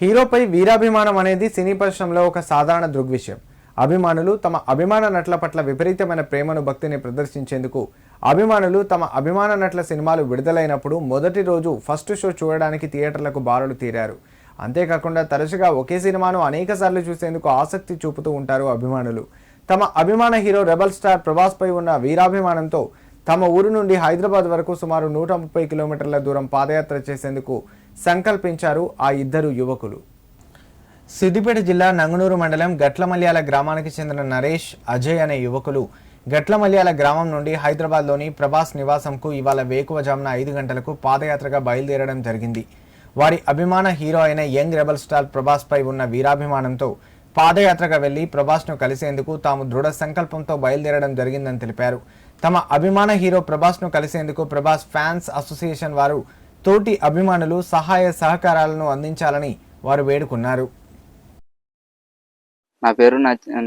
హీరోపై వీరాభిమానం అనేది సినీ పరిశ్రమలో ఒక సాధారణ దృగ్విషయం. అభిమానులు తమ అభిమాన నటుల పట్ల విపరీతమైన ప్రేమను భక్తిని ప్రదర్శించేందుకు అభిమానులు తమ అభిమాన నటుల సినిమాలు విడుదలైనప్పుడు మొదటి రోజు ఫస్ట్ షో చూడడానికి థియేటర్లకు బారులు తీరారు. అంతేకాకుండా తరచుగా ఒకే సినిమాను అనేక సార్లు చూసేందుకు ఆసక్తి చూపుతూ ఉంటారు అభిమానులు. తమ అభిమాన హీరో రెబల్ స్టార్ ప్రభాస్పై ఉన్న వీరాభిమానంతో తమ ఊరు నుండి హైదరాబాద్ వరకు సుమారు నూట ముప్పై కిలోమీటర్ల దూరం పాదయాత్ర చేసేందుకు సంకల్పించారు ఆ ఇద్దరు యువకులు. సిద్దిపేట జిల్లా నంగనూరు మండలం గట్లమల్యాల గ్రామానికి చెందిన నరేష్ అజయ్ అనే యువకులు గట్లమల్యాల గ్రామం నుండి హైదరాబాద్లోని ప్రభాస్ నివాసంకు ఇవాళ వేకువజామున ఐదు గంటలకు పాదయాత్రగా బయలుదేరడం జరిగింది. వారి అభిమాన హీరో అయిన యంగ్ రెబల్ స్టార్ ప్రభాస్పై ఉన్న వీరాభిమానంతో పాదయాత్రగా వెళ్ళి ప్రభాస్ను కలిసేందుకు తాము దృఢ సంకల్పంతో బయలుదేరడం జరిగిందని తెలిపారు. తమ అభిమాన హీరో ప్రభాస్ను కలిసేందుకు ప్రభాస్ ఫ్యాన్స్ అసోసియేషన్ వారు తోటి అభిమానులు సహాయ సహకారాలను అందించాలని వారు వేడుకున్నారు. నా పేరు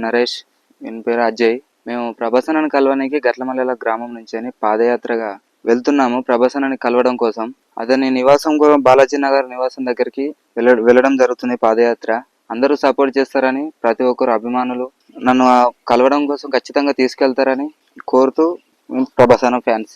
నరేష్ ఈయన పేరు అజయ్. మేము ప్రభసనని కలవడానికి గట్లమల్లెల గ్రామం నుంచి అని పాదయాత్రగా వెళ్తున్నాము. ప్రభసనని కలవడం కోసం. అతని నివాసం బాలాజీ నగర్ నివాసం దగ్గరికి వెళ్ళ వెళ్ళడం జరుగుతుంది పాదయాత్ర. అందరూ సపోర్ట్ చేస్తారని ప్రతి ఒక్కరు అభిమానులు నన్ను కలవడం కోసం ఖచ్చితంగా తీసుకెళ్తారని కోరుతూ మేము ప్రభసన ఫ్యాన్స్.